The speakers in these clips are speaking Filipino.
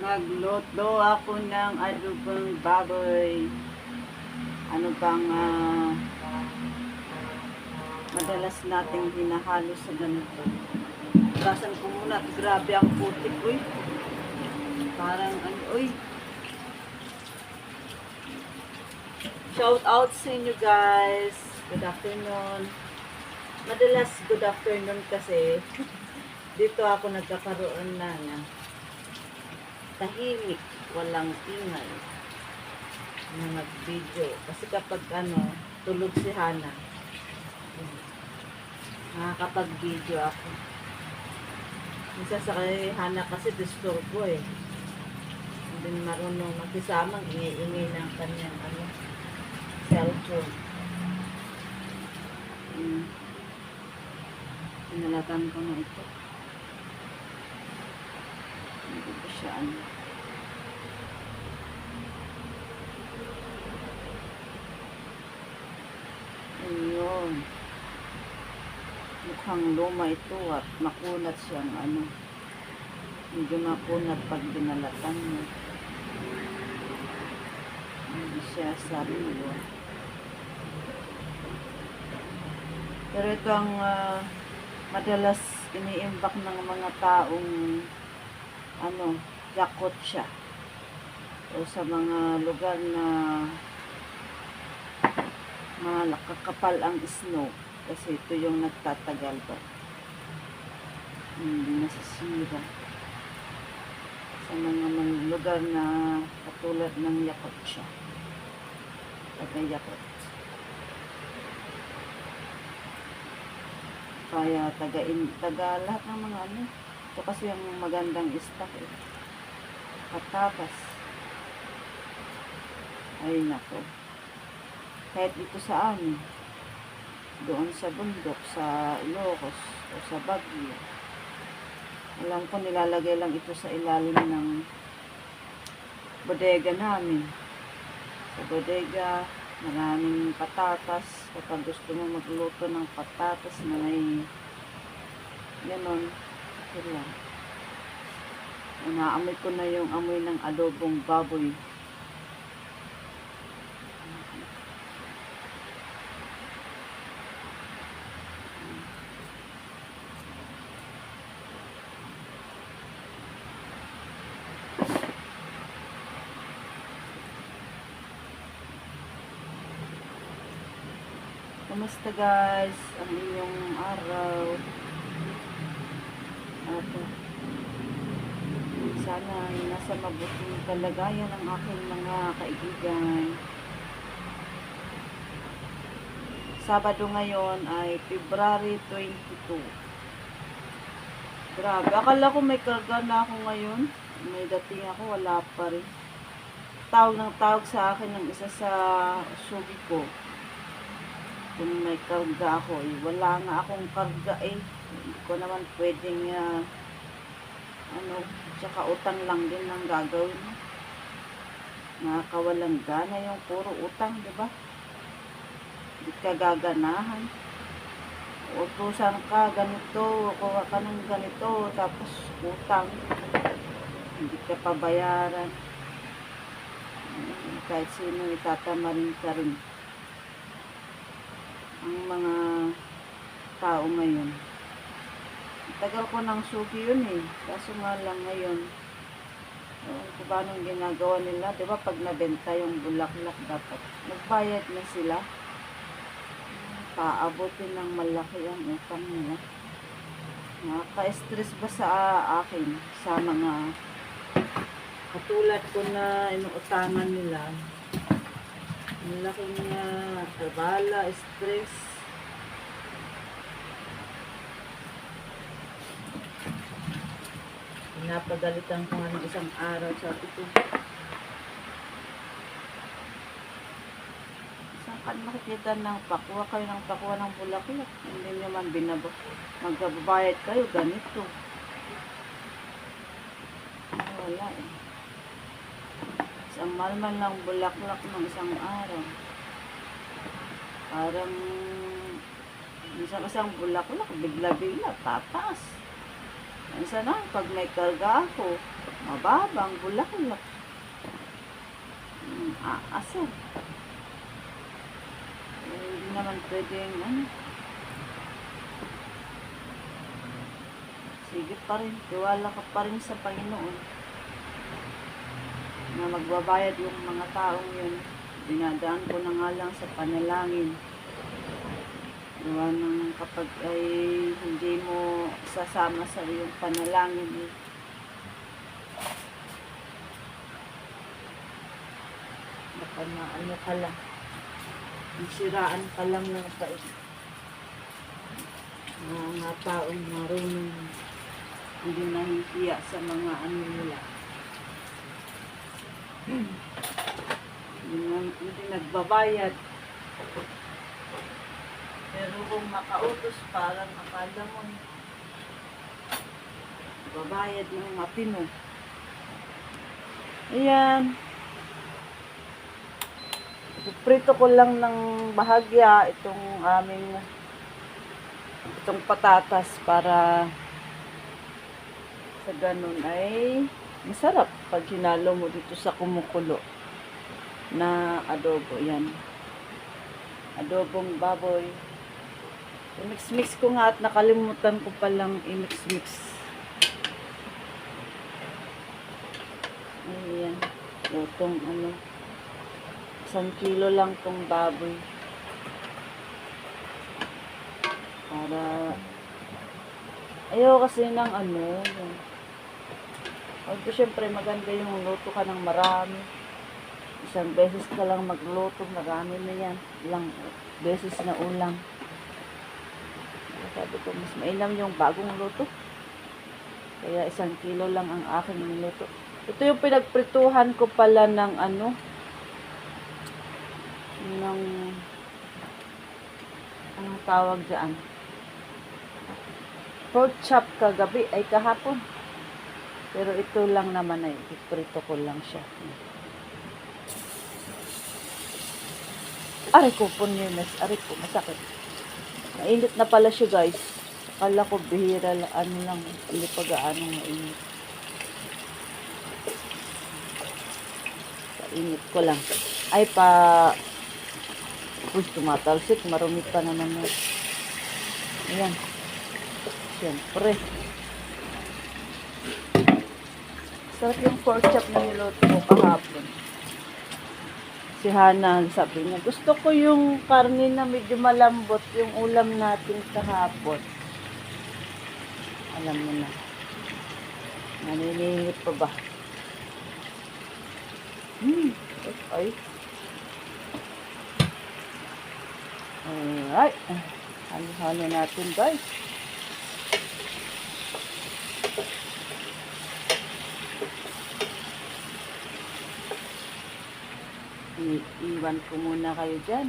Nagluto ako ng adobong baboy. Ano bang ah, madalas nating hinahalo sa ganito. Basan ko muna. at Grabe ang putik, uy. Parang, ano, uy. Shout out sa inyo guys. Good afternoon. Madalas good afternoon kasi dito ako nagkakaroon na na tahimik, walang ingay na nag-video. Kasi kapag ano, tulog si Hana, nakakapag-video ako. Minsan sa kay Hana kasi disturbo eh. Hindi marunong magkisamang ingay-ingay ng kanyang ano, cellphone. Mm. Pinalatan ko na ito. Hindi ko siya ano. Ayun. Mukhang luma ito at makunat siyang ano. Medyo makunat pag binalatan mo. Hindi siya sarilo. Pero ito ang ah, madalas iniimbak ng mga taong ano, yakot siya. O sa mga lugar na malakakapal ang snow. Kasi ito yung nagtatagal ba. Hindi nasisira. Sa mga lugar na katulad ng yakot siya. Taga-yakot. Kaya taga, in, taga lahat ng mga ano. Ito kasi yung magandang stock eh. Patatas. Ay nako. Kahit dito sa amin. Doon sa bundok, sa Ilocos, o sa Baguio. Alam ko nilalagay lang ito sa ilalim ng bodega namin. Sa bodega, maraming patatas. Kapag gusto mo magluto ng patatas na may ganon, ito lang. Inaamoy ko na yung amoy ng adobong baboy. Kumusta guys? Ang inyong araw. At uh, sana ay nasa mabuting kalagayan ang aking mga kaibigan. Sabado ngayon ay February 22. Grabe. Akala ko may karga na ako ngayon. May dating ako, wala pa rin. Tawag ng tawag sa akin ng isa sa sugi ko kung may karga ako eh. Wala nga akong karga eh. Hindi ko naman pwedeng ah, ano, tsaka utang lang din ang gagawin. Nakakawalang gana yung puro utang, di ba? Hindi ka gaganahan. Utusan ka, ganito, kuha ka ng ganito, tapos utang. Hindi ka pabayaran. Mm, Kahit sino itatamarin ka rin ang mga tao ngayon. Tagal ko ng sugi yun eh. Kaso nga lang ngayon, ewan kung paano ginagawa nila. Di ba pag nabenta yung bulaklak dapat, nagbayad na sila. Paabutin ng malaki ang utang nila. Nakaka-stress ba sa akin sa mga katulad ko na inuutangan nila ang laking uh, trabala, stress. Pinapagalitan ko nga ng isang araw. Sabi ko, saan ka makikita ng pakuha kayo ng pakuha ng bulaklak? Hindi naman binabo. Magbabayad kayo, ganito. Wala eh. Isang malmal ng bulaklak ng isang araw. Parang isang isang bulaklak, bigla-bigla, tataas. Minsan na, pag may karga ako, Mababang bulaklak. Mm, aasar. Eh, hindi naman pwedeng ano. Sige pa rin. Tiwala ka pa rin sa Panginoon. Na magbabayad yung mga taong yun. Dinadaan ko na nga lang sa panalangin. Gawa ng kapag ay hindi mo sasama sa iyong panalangin eh. Baka maano ka lang. Siraan ka lang ng pait. Mga taong marunong hindi nahihiya sa mga ano nila. Hindi, na- hindi nagbabayad. Pero kung makautos, parang akala mo, babayad ng matino. Ayan. Prito ko lang ng bahagya itong aming itong patatas para sa ganun ay masarap pag hinalo mo dito sa kumukulo na adobo. Yan. Adobong baboy. I-mix-mix ko nga at nakalimutan ko palang i-mix-mix. Ayan. Lutong ano. Isang kilo lang tong baboy. Para ayaw kasi ng ano. Although syempre maganda yung luto ka ng marami. Isang beses ka lang magluto, marami na yan. Ilang beses na ulam. Sabi ko, mas mainam yung bagong luto. Kaya isang kilo lang ang aking niluto. Ito yung pinagprituhan ko pala ng ano, ng, anong tawag dyan? Pork chop kagabi, ay kahapon. Pero ito lang naman ay, iprito ko lang siya. Aray ko po nirnas, aray ko, masakit. Mainit na pala siya guys. Akala ko bihira lang, ano lang, hindi pa gaano mainit. Painit ko lang. Ay pa, uy, tumatalsik, marumi pa naman na. Ayan. Siyempre. Sarap yung pork chop na niluto ko kahapon. Si Hana, sabi niya, gusto ko yung karne na medyo malambot, yung ulam natin kahapon. Alam mo na. Naniningit pa ba? Hmm. Ay. Alright. Halo-halo natin guys. I- iwan ko muna kayo dyan.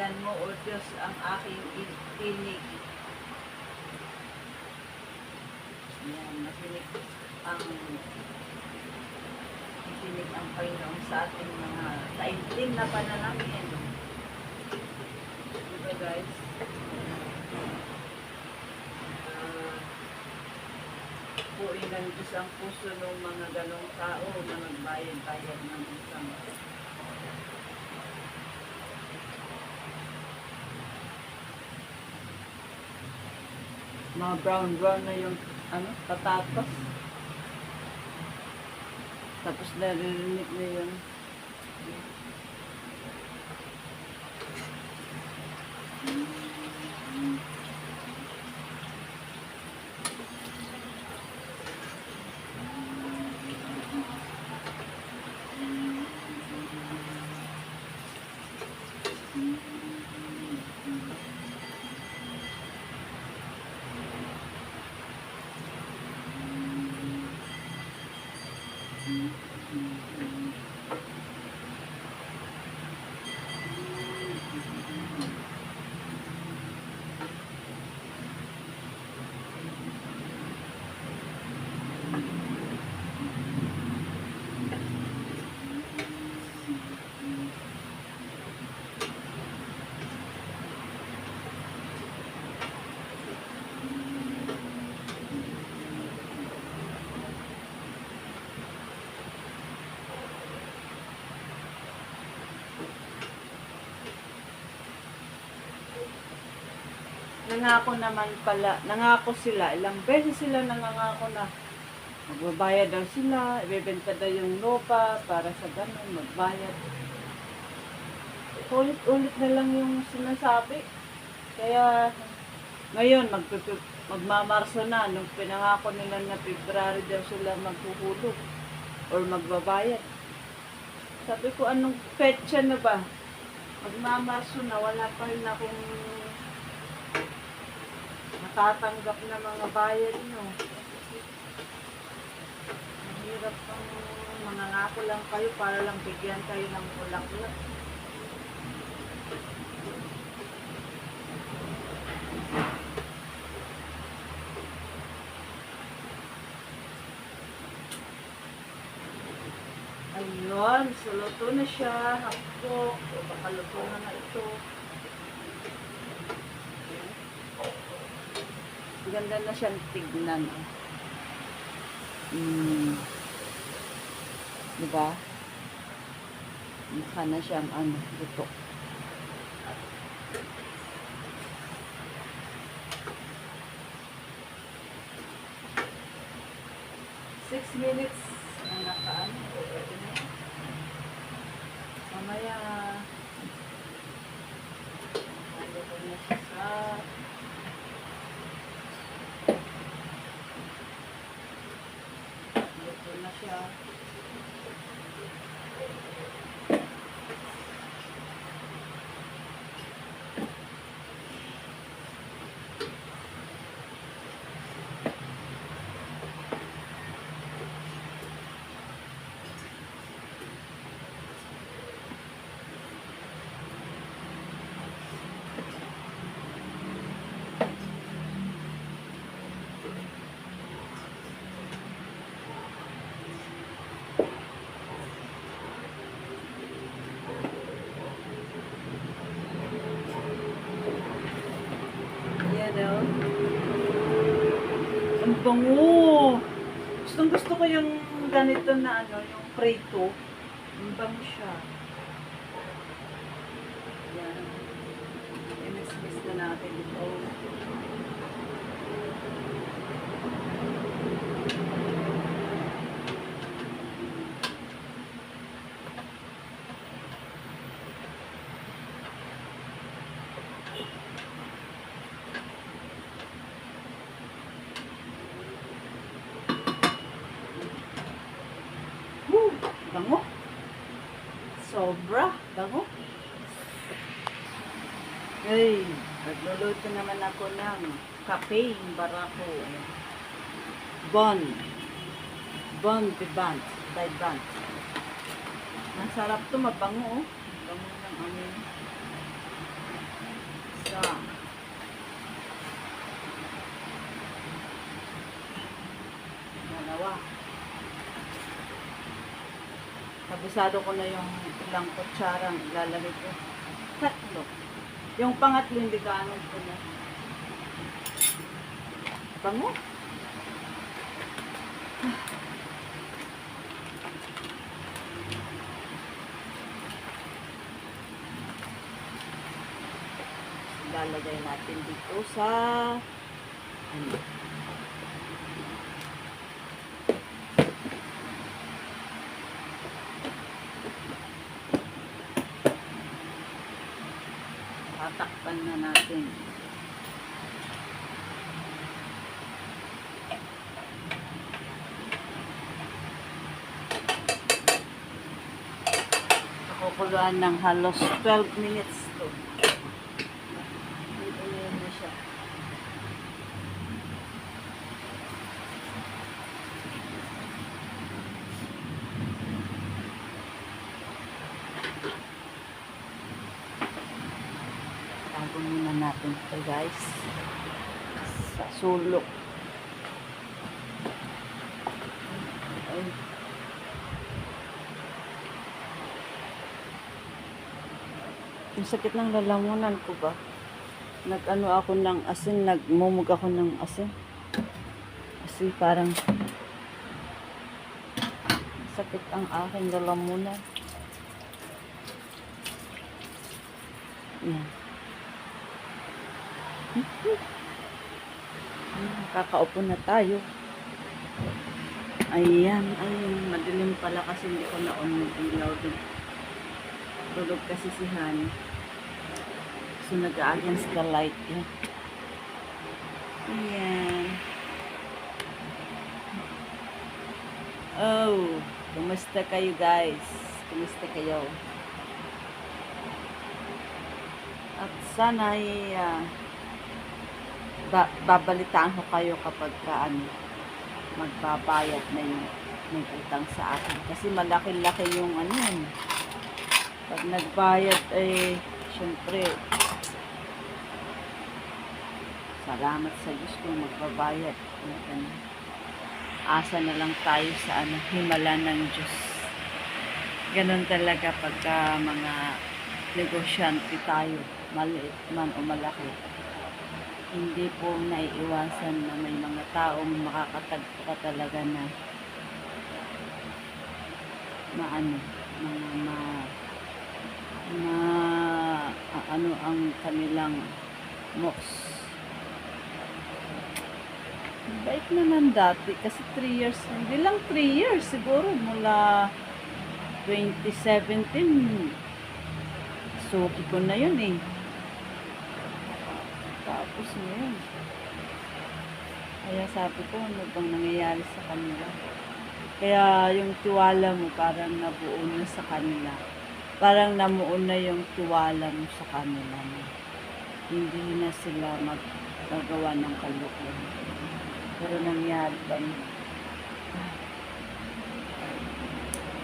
Pakinggan mo, O Diyos, ang aking tinig. Yan, makinig ang makinig ang Panginoon sa ating mga taimtim na panalangin. Diba guys? Uh, puin ng Diyos ang puso ng mga ganong tao na nagbayad-bayad ng isang Mga brown-brown na yung ano, patatas. Tapos narinig na yung Nangako naman pala, nangako sila, ilang beses sila nangangako na magbabayad daw sila, ibebenta daw yung lupa para sa ganun, magbayad. Ulit-ulit na lang yung sinasabi. Kaya ngayon, magmamarso na, nung pinangako nila na February daw sila maghuhulog or magbabayad. Sabi ko, anong petsa na ba? Magmamarso na, wala pa rin akong natatanggap na mga bayad nyo. Mahirap pang mangangako lang kayo para lang bigyan kayo ng bulaklak. Ayun, suluto na siya. Hapko. O baka na na ito. Ganda na siyang tignan. oh. Mm. Diba? Mukha na siyang ano, luto. Six minutes ang nakaano. Pwede na. Mamaya, ano ko na siya sa Luto na siya. O. Ang bango. Gustong gusto ko yung ganito na ano, yung prito. Ang bango siya. Yan. I-mix-mix na natin ito. Woo! Bango. Sobra. Bango. Ay, nagluluto naman ako ng kape, barako. Bon. Bon bibant. Bibant. Masarap to, mabango. oh. Bango ng ano. Sa. Dalawa. Kabisado ko na yung ilang kutsarang ilalagay ko. Tatlo. Yung pangatlo hindi kanon ko na. Bango. Lalagay natin dito sa ano, tatakpan na natin. Kukuluan ng halos 12 minutes to. Dito na. Tago muna natin ito guys. Sa sulok. Ay. Yung sakit ng lalamunan ko ba? Nag-ano ako ng asin, nagmumug ako ng asin. Kasi parang sakit ang aking lalamunan. Yan. Ayan, Kakaupo na tayo. Ayan, ayun, madilim pala kasi hindi ko na-on yung ilaw dun. Tulog kasi si Han. So, nag-against the light yan. Ayan. Oh, kumusta kayo guys? Kumusta kayo? At sana ay ah, ba- babalitaan ko kayo kapag ka, ano, magbabayad na yung may utang sa akin. Kasi malaki-laki yung ano yun. Pag nagbayad ay, syempre, salamat sa Diyos kung magbabayad. Asa na lang tayo sa ano, himala ng Diyos. Ganon talaga pagka mga negosyante tayo, maliit man o malaki. Hindi po naiiwasan na may mga taong makakatagpo ka talaga na na ano, mga ma, na a- ano ang kanilang moks. Bait naman dati kasi 3 years, hindi lang 3 years siguro mula 2017 suki ko na yun eh. Tapos ngayon. Kaya sabi ko, ano bang nangyayari sa kanila? Kaya yung tiwala mo parang nabuo na sa kanila. Parang namuo na yung tiwala mo sa kanila. Hindi na sila magagawa ng kalukuhan. Pero nangyari ba?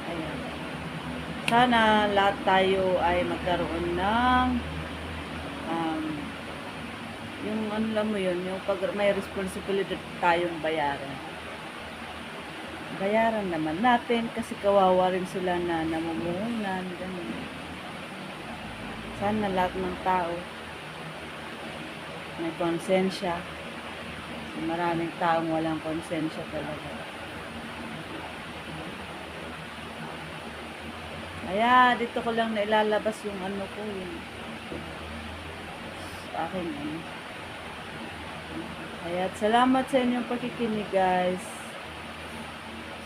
Ayan. Sana lahat tayo ay magkaroon ng um, yung ano lang mo yun, yung pag may responsibilidad tayong bayaran. Bayaran naman natin kasi kawawa rin sila na namumuhunan, ganun. Sana lahat ng tao may konsensya. Maraming taong walang konsensya talaga. Kaya dito ko lang nailalabas yung ano ko, yung sa akin ano. Kaya salamat sa inyong pakikinig guys.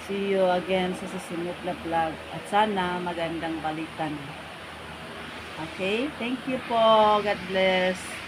See you again sa susunod na vlog. At sana magandang balitan. Okay? Thank you po. God bless.